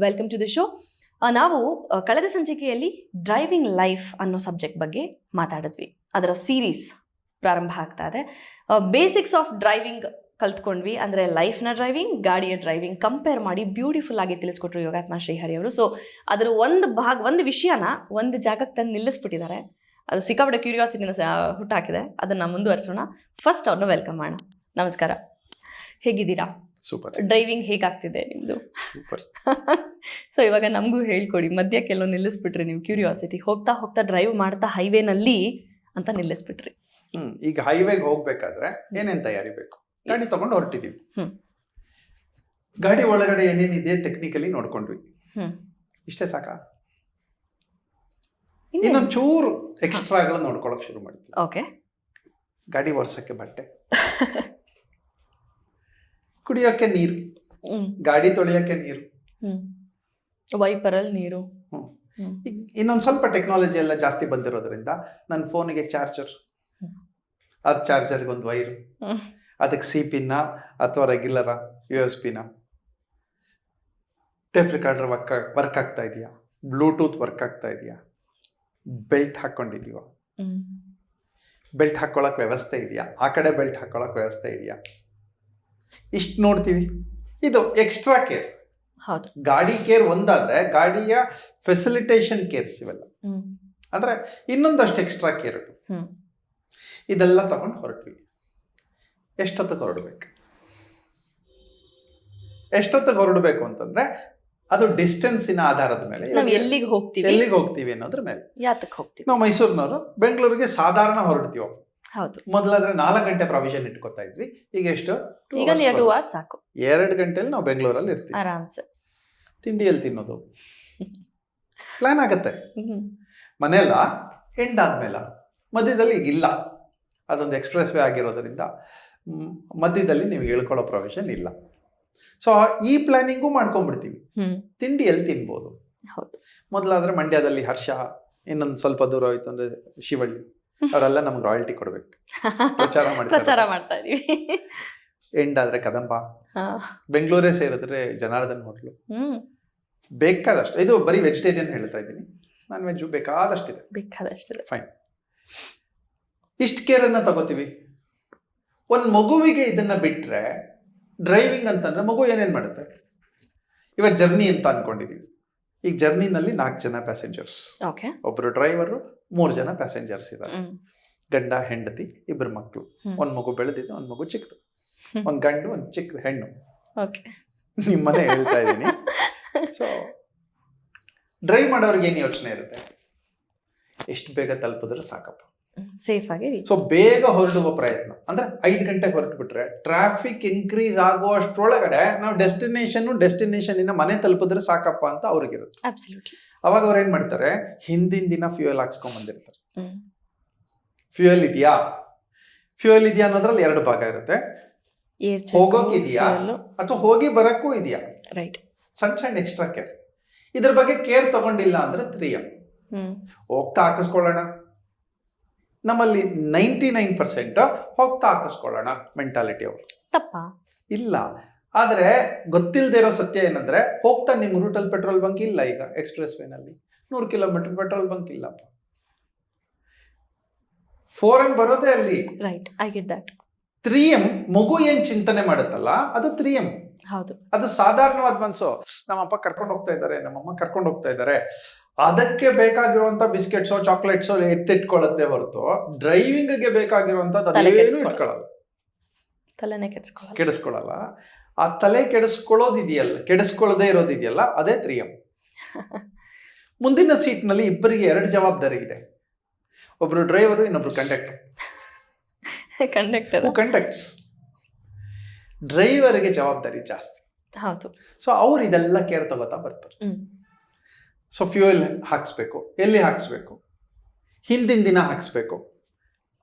Welcome to the show ನಾವು ಕಳೆದ ಸಂಚಿಕೆಯಲ್ಲಿ ಡ್ರೈವಿಂಗ್ ಲೈಫ್ ಅನ್ನೋ ಸಬ್ಜೆಕ್ಟ್ ಬಗ್ಗೆ ಮಾತಾಡಿದ್ವಿ. ಅದರ ಸೀರೀಸ್ ಪ್ರಾರಂಭ ಆಗ್ತಾ ಇದೆ. ಬೇಸಿಕ್ಸ್ ಆಫ್ ಡ್ರೈವಿಂಗ್ ಕಲ್ತ್ಕೊಂಡ್ವಿ. ಅಂದರೆ ಲೈಫ್ನ ಡ್ರೈವಿಂಗ್ ಗಾಡಿಯ ಡ್ರೈವಿಂಗ್ ಕಂಪೇರ್ ಮಾಡಿ ಬ್ಯೂಟಿಫುಲ್ ಆಗಿ ತಿಳಿಸ್ಕೊಟ್ರು ಯೋಗಾತ್ಮ ಶ್ರೀಹರಿ ಅವರು. ಸೊ ಅದರ ಒಂದು ಭಾಗ, ಒಂದು ವಿಷಯನ ಒಂದು ಜಾಗಕ್ಕೆ ತಂದು ನಿಲ್ಲಿಸ್ಬಿಟ್ಟಿದ್ದಾರೆ. ಅದು ಸಿಕ್ಕಾಪಟ್ಟೆ ಕ್ಯೂರಿಯಾಸಿಟಿನ ಹುಟ್ಟಾಕಿದೆ. ಅದನ್ನು ಮುಂದುವರಿಸೋಣ. ಫಸ್ಟ್ ಅವ್ರನ್ನ ವೆಲ್ಕಮ್ ಮಾಡೋಣ. ನಮಸ್ಕಾರ. ಹೇಗಿದ್ದೀರಾ? ಸೂಪರ್ ಡ್ರೈವಿಂಗ್ ಹೇಗಾಗ್ತಿದೆ ನಿಮ್ಮದು ಸೊ ಇವಾಗ ನಮಗೂ ಹೇಳ್ಕೊಡಿ. ಮಧ್ಯ ಕೆಲವು ನಿಲ್ಲಿಸ್ಬಿಟ್ರಿ ನೀವು ಕ್ಯೂರಿಯಾಸಿಟಿ ಹೋಗ್ತಾ ಹೋಗ್ತಾ ಡ್ರೈವ್ ಮಾಡ್ತಾ ಹೈವೇನಲ್ಲಿ ಅಂತ ನಿಲ್ಲಿಸ್ಬಿಟ್ರಿ. ಹ್ಮ್ ಈಗ ಹೈವೇಗೆ ಹೋಗ್ಬೇಕಾದ್ರೆ ಏನೇನ್ ತಯಾರಿ ಬೇಕು ಗಾಡಿ ತಗೊಂಡು ಹೊರಟಿದೀವಿ. ಗಾಡಿ ಒಳಗಡೆ ಏನೇನಿದೆ ಟೆಕ್ನಿಕಲಿ ನೋಡ್ಕೊಂಡ್ವಿ. ಇಷ್ಟೇ ಸಾಕಾ? ಇನ್ನೊಂದು ಇನ್ನೊಂದ್ ಚೂರು ಎಕ್ಸ್ಟ್ರಾಗಳು ನೋಡ್ಕೊಳಕ್ ಶುರು ಮಾಡ್ತೀವಿ. ಓಕೆ ಗಾಡಿ ಒರ್ಸಕ್ಕೆ ಬಟ್ಟೆ. ಕುಡಿಯೋಕೆ ನೀರು ಗಾಡಿ ತೊಳೆಯೋಕೆ ನೀರು. ವೈಪರಲ್ಲಿ ನೀರು. ಇನ್ನೊಂದು. ಸ್ವಲ್ಪ ಟೆಕ್ನಾಲಜಿ ಎಲ್ಲ ಜಾಸ್ತಿ ಬಂದಿರೋದ್ರಿಂದ ನನ್ನ ಫೋನಿಗೆ ಚಾರ್ಜರ್ ಅದು ಚಾರ್ಜರ್ಗೆ ಒಂದು ವೈರು ಅದಕ್ಕೆ ಸಿ ಪಿನ್ನ ಅಥವಾ ರೆಗ್ಯುಲರ ಯು ಎಸ್ ಪಿನ ಟೇಪ್ ರಿಕಾರ್ಡರ್ ವರ್ಕ್ ವರ್ಕ್ ಆಗ್ತಾ ಇದೆಯಾ? ಬ್ಲೂಟೂತ್ ವರ್ಕ್ ಆಗ್ತಾ ಇದೆಯಾ? ಬೆಲ್ಟ್ ಹಾಕೊಂಡಿದೀವ ಬೆಲ್ಟ್ ಹಾಕೊಳಕ್ ವ್ಯವಸ್ಥೆ ಇದೆಯಾ? ಆ ಕಡೆ ಬೆಲ್ಟ್ ಹಾಕೊಳಕ್ ವ್ಯವಸ್ಥೆ ಇದೆಯಾ? ಇಷ್ಟು ನೋಡ್ತೀವಿ. ಇದು ಎಕ್ಸ್ಟ್ರಾ ಕೇರ್ ಹೌದು. ಗಾಡಿ ಕೇರ್ ಒಂದಾದ್ರೆ ಗಾಡಿಯ ಫೆಸಿಲಿಟೇಷನ್ ಕೇರ್ಸ್ ಇವೆಲ್ಲ. ಅಂದರೆ ಇನ್ನೊಂದಷ್ಟು ಎಕ್ಸ್ಟ್ರಾ ಕೇರ್. ಇದೆಲ್ಲ ತಗೊಂಡು ಹೊರಟ್ವಿ. ಎಷ್ಟೊತ್ತಿಗೆ ಹೊರಡ್ಬೇಕು? ಎಷ್ಟೊತ್ತಿಗೆ ಹೊರಡಬೇಕು ಅಂತಂದ್ರೆ ಅದು ಡಿಸ್ಟೆನ್ಸಿನ ಆಧಾರದ ಮೇಲೆ. ಎಲ್ಲಿಗೆ ಹೋಗ್ತೀವಿ? ಎಲ್ಲಿಗೆ ಹೋಗ್ತೀವಿ ಅನ್ನೋದ್ರ ಮೇಲೆ. ಯಾತಕ್ಕೆ ಹೋಗ್ತೀವಿ? ನಾವು ಮೈಸೂರಿನವರು ಬೆಂಗಳೂರಿಗೆ ಸಾಧಾರಣ ಹೊರಡ್ತೀವಿ. ಹೌದು. ಮೊದಲಾದ್ರೆ ನಾಲ್ಕು ಗಂಟೆ ಪ್ರಾವಿಷನ್ ಇಟ್ಕೊತಾ ಇದ್ವಿ. ಈಗ ಎಷ್ಟು? ಈಗ ಎರಡು ಹೊರಡು. ವಾರ ಸಾಕು. ಎರಡು ಗಂಟೆಲಿ ನಾವು ಬೆಂಗಳೂರಲ್ಲಿ ಇರ್ತೀವಿ. ಆರಾಮ್ಸೆ. ತಿಂಡಿಯಲ್ಲಿ ತಿನ್ನೋದು. ಪ್ಲಾನ್ ಆಗತ್ತೆ. ಮನೆಯಲ್ಲ ಎಂಡ್ ಆದ್ಮೇಲೆ ಮಧ್ಯದಲ್ಲಿ ಈಗ ಇಲ್ಲ. ಅದೊಂದು ಎಕ್ಸ್ಪ್ರೆಸ್ ವೇ ಆಗಿರೋದ್ರಿಂದ ಮಧ್ಯದಲ್ಲಿ ನೀವು ಹೇಳ್ಕೊಳ್ಳೋ ಪ್ರೊವಿಷನ್ ಇಲ್ಲ. ಸೊ ಈ ಪ್ಲಾನಿಂಗು ಮಾಡ್ಕೊಂಡ್ಬಿಡ್ತೀವಿ. ತಿಂಡಿ ತಿಂಡಿಯಲ್ಲಿ ತಿನ್ಬೋದು. ಮೊದಲಾದ್ರೆ ಮಂಡ್ಯದಲ್ಲಿ ಹರ್ಷ ಇನ್ನೊಂದು ಸ್ವಲ್ಪ ದೂರ ಹೋಯ್ತು ಅಂದ್ರೆ ಶಿವಳ್ಳಿ. ಅವರೆಲ್ಲ ನಮ್ಗೆ ರಾಯಲ್ಟಿ ಕೊಡ್ಬೇಕು. ಪ್ರಚಾರ ಪ್ರಚಾರ ಮಾಡ್ತಾ ಇದೀವಿ ಎಂಡ್ ಆದ್ರೆ ಕದಂಬ. ಬೆಂಗಳೂರೇ ಸೇರಿದ್ರೆ ಜನಾರ್ದನ್ ಹೋಟ್ಲು. ಬೇಕಾದಷ್ಟು ಇದು ಬರೀ ವೆಜಿಟೇರಿಯನ್ ಹೇಳ್ತಾ ಇದ್ದೀನಿ. ನಾನ್ ವೆಜ್ ಬೇಕಾದಷ್ಟಿದೆ. ಬೇಕಾದಷ್ಟಿದೆ. ಫೈನ್ ಇಷ್ಟು ಕೇರನ್ನ ತಗೋತೀವಿ. ಒಂದು ಮಗುವಿಗೆ ಇದನ್ನ ಬಿಟ್ರೆ ಡ್ರೈವಿಂಗ್ ಅಂತಂದ್ರೆ ಮಗು ಏನೇನು ಮಾಡುತ್ತೆ? ಇವಾಗ ಜರ್ನಿ ಅಂತ ಅನ್ಕೊಂಡಿದೀವಿ. ಈಗ ಜರ್ನಿನಲ್ಲಿ ನಾಲ್ಕು ಜನ ಪ್ಯಾಸೆಂಜರ್ಸ್ ಓಕೆ ಒಬ್ಬರು ಡ್ರೈವರು ಮೂರು ಜನ ಪ್ಯಾಸೆಂಜರ್ಸ್ ಇದ್ದಾರೆ. ಗಂಡ ಹೆಂಡತಿ ಇಬ್ಬರು ಮಕ್ಕಳು ಒಂದು ಮಗು ಬೆಳೆದಿದ್ದು ಒಂದ್ ಮಗು ಚಿಕ್ಕದು. ಒಂದು ಗಂಡು ಒಂದ್ ಚಿಕ್ಕ ಹೆಣ್ಣು. ನಿಮ್ಮನೆ ಹೇಳ್ತಾ ಇದ್ದೀನಿ. ಸೊ ಡ್ರೈವ್ ಮಾಡೋರಿಗೆ ಏನು ಯೋಚನೆ ಇರುತ್ತೆ? ಎಷ್ಟು ಬೇಗ ತಲುಪಿದ್ರೆ ಸಾಕಪ್ಪ. ಸೇಫ್ ಆಗಿ. ಸೊ ಬೇಗ ಹೊರಡುವ ಪ್ರಯತ್ನ. ಅಂದ್ರೆ ಐದು ಗಂಟೆಗೆ ಹೊರಟು ಬಿಟ್ರೆ ಟ್ರಾಫಿಕ್ ಇನ್ಕ್ರೀಸ್ ಆಗುವಷ್ಟ್ರೊಳಗಡೆ ನಾವು ಡೆಸ್ಟಿನೇಷನ್ ಡೆಸ್ಟಿನೇಷನ್ ಇನ್ನ ಮನೆ ತಲುಪಿದ್ರೆ ಸಾಕಪ್ಪ ಅಂತ ಅವ್ರಿಗಿರುತ್ತೆ. ಅವಾಗ ಅವ್ರು ಏನ್ ಮಾಡ್ತಾರೆ? ಹಿಂದಿನ ದಿನ ಫ್ಯೂಯಲ್ ಹಾಕ್ಸ್ಕೊಂಡ್ ಬಂದಿರ್ತಾರೆ. ಫ್ಯೂಯಲ್ ಇದೆಯಾ? ಫ್ಯೂಯಲ್ ಇದೆಯಾ ಅನ್ನೋದ್ರಲ್ಲಿ ಎರಡು ಭಾಗ ಇರುತ್ತೆ. ಹೋಗೋಕಿದ್ಯಾ? ಅಥವಾ ಹೋಗಿ ಬರಕ್ಕೂ ಇದೆಯಾ? ರೈಟ್ ಸಣ್ಣ ಸಣ್ಣ ಎಕ್ಸ್ಟ್ರಾ ಕೇರ್ ಇದ್ರ ಬಗ್ಗೆ ಕೇರ್ ತಗೊಂಡಿಲ್ಲ ಅಂದ್ರೆ ತ್ರೀ ಎಂ ಹೋಗ್ತಾ ಹಾಕಿಸ್ಕೊಳ್ಳೋಣ. ನಮ್ಮಲ್ಲಿ ನೈಂಟಿ ನೈನ್ ಪರ್ಸೆಂಟ್ ಹೋಗ್ತಾ ಹಾಕಿಸ್ಕೊಳ್ಳೋಣ ಮೆಂಟಾಲಿಟಿ ಅವರು. ತಪ್ಪ? ಇಲ್ಲ. ಆದ್ರೆ ಗೊತ್ತಿಲ್ಲದೆ ಇರೋ ಸತ್ಯ ಏನಂದ್ರೆ ಹೋಗ್ತಾ ನಿಮ್ಮ ರೂಟಲ್ಲಿ ಪೆಟ್ರೋಲ್ ಬಂಕ್ ಇಲ್ಲ ಈಗ ಎಕ್ಸ್ಪ್ರೆಸ್ ವೇನಲ್ಲಿ ನೂರು ಕಿಲೋಮೀಟರ್ ಪೆಟ್ರೋಲ್ ಬಂಕ್ ಇಲ್ಲಪ್ಪ. ಫೋರ್ ಎಂ ಬರೋದೇ ಅಲ್ಲಿ. Right I get that three M ಮಗು ಏನ್ ಚಿಂತನೆ ಮಾಡುತ್ತಲ್ಲ ಅದು ತ್ರೀ ಎಂ ಹೌದು. ಅದು ಸಾಧಾರಣವಾದ ಮನ್ಸು. ನಮ್ಮಪ್ಪ ಕರ್ಕೊಂಡು ಹೋಗ್ತಾ ಇದ್ದಾರೆ ನಮ್ಮಮ್ಮ ಕರ್ಕೊಂಡು ಹೋಗ್ತಾ ಇದ್ದಾರೆ. ಅದಕ್ಕೆ ಬೇಕಾಗಿರುವಂತ ಬಿಸ್ಕೆಟ್ಸೋ ಚಾಕ್ಲೇಟ್ಸೋ ಎತ್ತಿಟ್ಕೊಳ್ಳುತ್ತೆ ಹೊರತು ಡ್ರೈವಿಂಗ್ಗೆ. ಇಟ್ಕೊಳ್ಳಲ್ಲ. ತಲೆನೇ ಕೆಡಿಸ್ಕೊಳ್ಳಲ್ಲ. ಆ ತಲೆ ಕೆಡಿಸ್ಕೊಳ್ಳೋದಿದೆಯಲ್ಲ ಕೆಡಿಸ್ಕೊಳ್ಳದೆ ಇರೋದಿದೆಯಲ್ಲ ಅದೇ ತ್ರೀ ಎಂ ಮುಂದಿನ ಸೀಟ್ನಲ್ಲಿ ಇಬ್ಬರಿಗೆ ಎರಡು ಜವಾಬ್ದಾರಿ ಇದೆ. ಒಬ್ರು ಡ್ರೈವರು ಇನ್ನೊಬ್ರು ಕಂಡಕ್ಟರ್. ಕಂಡಕ್ಟರ್. ಕಂಡಕ್ಟ್ಸ್ ಡ್ರೈವರ್ಗೆ ಜವಾಬ್ದಾರಿ ಜಾಸ್ತಿ. ಹೌದು. ಸೊ ಅವ್ರು ಇದೆಲ್ಲ ಕೇರ್ ತಗೋತಾ ಬರ್ತಾರೆ. ಸೊ ಫ್ಯೂಯಲ್ ಹಾಕ್ಸ್ಬೇಕು ಎಲ್ಲಿ ಹಾಕ್ಸ್ಬೇಕು ಹಿಂದಿನ ದಿನ ಹಾಕ್ಸ್ಬೇಕು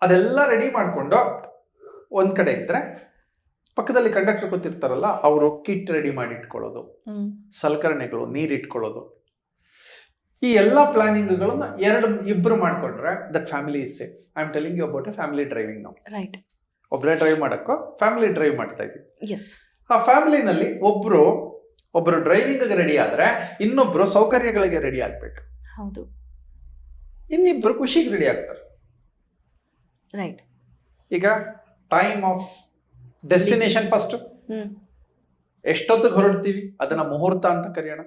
ಅದೆಲ್ಲ ರೆಡಿ ಮಾಡಿಕೊಂಡು ಒಂದ್ ಕಡೆ ಇದ್ರೆ ಪಕ್ಕದಲ್ಲಿ ಕಂಡಕ್ಟರ್ ಗೊತ್ತಿರ್ತಾರಲ್ಲ ಅವರು ಕಿಟ್ ರೆಡಿ ಮಾಡಿ ಇಟ್ಕೊಳ್ಳೋದು ಸಲಕರಣೆಗಳು ನೀರು ಇಟ್ಕೊಳ್ಳೋದು ಈ ಎಲ್ಲ ಪ್ಲಾನಿಂಗ್ಗಳನ್ನ ಎರಡು ಇಬ್ಬರು ಮಾಡ್ಕೊಂಡ್ರೆ that family is safe I am telling you about a family driving ನಾವು ರೈಟ್ ಒಬ್ಬರೇ ಡ್ರೈವ್ ಮಾಡಕ್ಕೋ ಫ್ಯಾಮಿಲಿ ಡ್ರೈವ್ ಮಾಡ್ತಾ ಇದ್ದೀವಿ. ಎಸ್ ಆ ಫ್ಯಾಮಿಲಿನಲ್ಲಿ ಒಬ್ಬರು ಒಬ್ಬರು ಡ್ರೈವಿಂಗ್ ರೆಡಿ ಆದರೆ ಇನ್ನೊಬ್ರು ಸೌಕರ್ಯಗಳಿಗೆ ರೆಡಿ ಆಗಬೇಕು. ಹೌದು. ಇನ್ನಿಬ್ರು ಖುಷಿಗೆ ರೆಡಿ ಆಗ್ತಾರೆ. ರೈಟ್ ಈಗ ಟೈಮ್ ಆಫ್ ಡೆಸ್ಟಿನೇಷನ್ ಫಸ್ಟ್ ಎಷ್ಟೊತ್ತಿಗೆ ಹೊರಡ್ತೀವಿ? ಅದನ್ನ ಮುಹೂರ್ತ ಅಂತ ಕರೆಯೋಣ.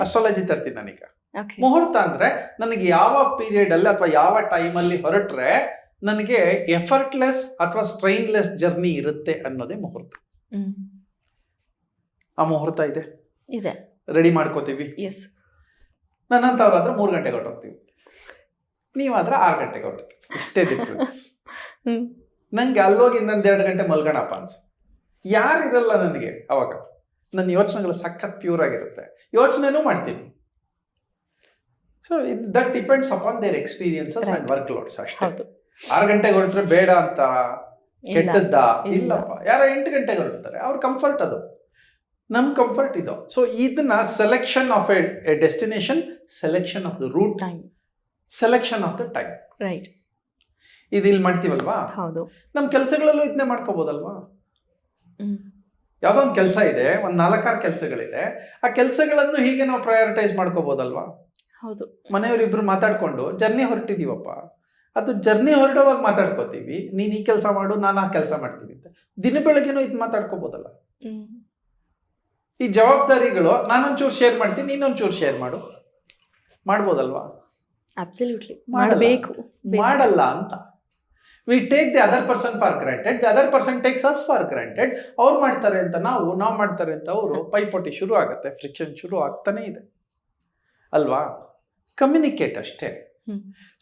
ಅಸ್ಟ್ರಾಲಜಿ ತರ್ತೀನಿ ನಾನೀಗ. ಮುಹೂರ್ತ ಅಂದ್ರೆ ನನಗೆ ಯಾವ ಪೀರಿಯಡ್ ಅಲ್ಲಿ ಅಥವಾ ಯಾವ ಟೈಮ್ ಅಲ್ಲಿ ಹೊರಟ್ರೆ ನನಗೆ ಎಫರ್ಟ್ಲೆಸ್ ಅಥವಾ ಸ್ಟ್ರೈನ್ಲೆಸ್ ಜರ್ನಿ ಇರುತ್ತೆ ಅನ್ನೋದೇ ಮುಹೂರ್ತ. ಆ ಮುಹೂರ್ತ ಇದೆ? ಇದೆ. ರೆಡಿ ಮಾಡ್ಕೋತೀವಿ? ಎಸ್ ನನ್ನಂತವ್ರಾದ್ರೆ ಮೂರು ಗಂಟೆಗೆ ಹೊರಟೋಗ್ತೀವಿ. ನೀವಾದ್ರೆ ಆರು ಗಂಟೆಗೆ ಹೊರಡ್ತೀವಿ ಇಷ್ಟೇ ಡಿಫ್ರೆನ್ಸ್ ಹ್ಮ್ ನಂಗೆ ಅಲ್ಲೋಗಿ ಇನ್ನೊಂದು ಎರಡು ಗಂಟೆ ಮಲ್ಗೋಣಪ್ಪ ಅನ್ಸ. ಇರಲ್ಲ ನನಗೆ ಅವಾಗ. ನನ್ನ ಯೋಚನೆಗಳು ಸಖತ್ ಪ್ಯೂರ್ ಆಗಿರುತ್ತೆ. ಯೋಚನೆನೂ ಮಾಡ್ತೀನಿ. So that depends upon their experiences and. Work loads ಅಷ್ಟೇ. ಆರು ಗಂಟೆಗೆ ಹೊರಟ್ರೆ ಬೇಡ ಅಂತ. ಕೆಟ್ಟದ್ದ? ಇಲ್ಲಪ್ಪ. ಯಾರೋ ಎಂಟು ಗಂಟೆಗೆ ಹೊರಡ್ತಾರೆ. ಅವ್ರ ಕಂಫರ್ಟ್ ಅದು. ನಮ್ ಕಂಫರ್ಟ್ ಇದು. ಸೊ ಇದನ್ನ selection of a destination selection of the route time selection of the time right ಇದು ಇಲ್ಲಿ ಮಾಡ್ತೀವಲ್ವಾ? ಹೌದು. ನಮ್ಮ ಕೆಲಸಗಳಲ್ಲೂ ಇದನ್ನೇ ಮಾಡ್ಕೋಬೋದಲ್ವಾ? ಯಾವುದೋ ಒಂದು ಕೆಲಸ ಇದೆ ಒಂದು ನಾಲ್ಕಾರು ಕೆಲಸಗಳಿದೆ ಆ ಕೆಲಸಗಳನ್ನು ಹೀಗೆ ನಾವು ಪ್ರಯಾರಿಟೈಸ್ ಮಾಡ್ಕೋಬೋದಲ್ವಾ? ಹೌದು. ಮನೆಯವರಿಬ್ರು ಮಾತಾಡ್ಕೊಂಡು ಜರ್ನಿ ಹೊರಟಿದೀವಪ್ಪ. ಅದು ಜರ್ನಿ ಹೊರಡುವಾಗ ಮಾತಾಡ್ಕೋತೀವಿ. ನೀನು ಈ ಕೆಲಸ ಮಾಡು ನಾನು ಆ ಕೆಲಸ ಮಾಡ್ತೀವಿ ಅಂತ. ದಿನ ಬೆಳಗ್ಗೆನೂ ಇದು ಮಾತಾಡ್ಕೋಬೋದಲ್ಲ? ಈ ಜವಾಬ್ದಾರಿಗಳು ನಾನೊಂಚೂರು ಶೇರ್ ಮಾಡ್ತೀನಿ ನೀನೊಂಚೂರು ಶೇರ್ ಮಾಡು. ಮಾಡ್ಬೋದಲ್ವಾ? ಅಬ್ಸಲ್ಯೂಟ್ಲಿ. ಮಾಡಬೇಕು. ಮಾಡಲ್ಲ ಅಂತ. We take the other person for granted the other person takes us for granted ಅವ್ರು ಮಾಡ್ತಾರೆ ಅಂತ ನಾವು ನಾವು ಮಾಡ್ತಾರೆ ಅಂತ ಅವರು ಪೈಪೋಟಿ ಶುರು ಆಗುತ್ತೆ ಫ್ರಿಕ್ಷನ್ ಶುರು ಆಗ್ತಾನೆ ಇದೆ. ಅಲ್ವಾ? ಕಮ್ಯುನಿಕೇಟ್ ಅಷ್ಟೇ.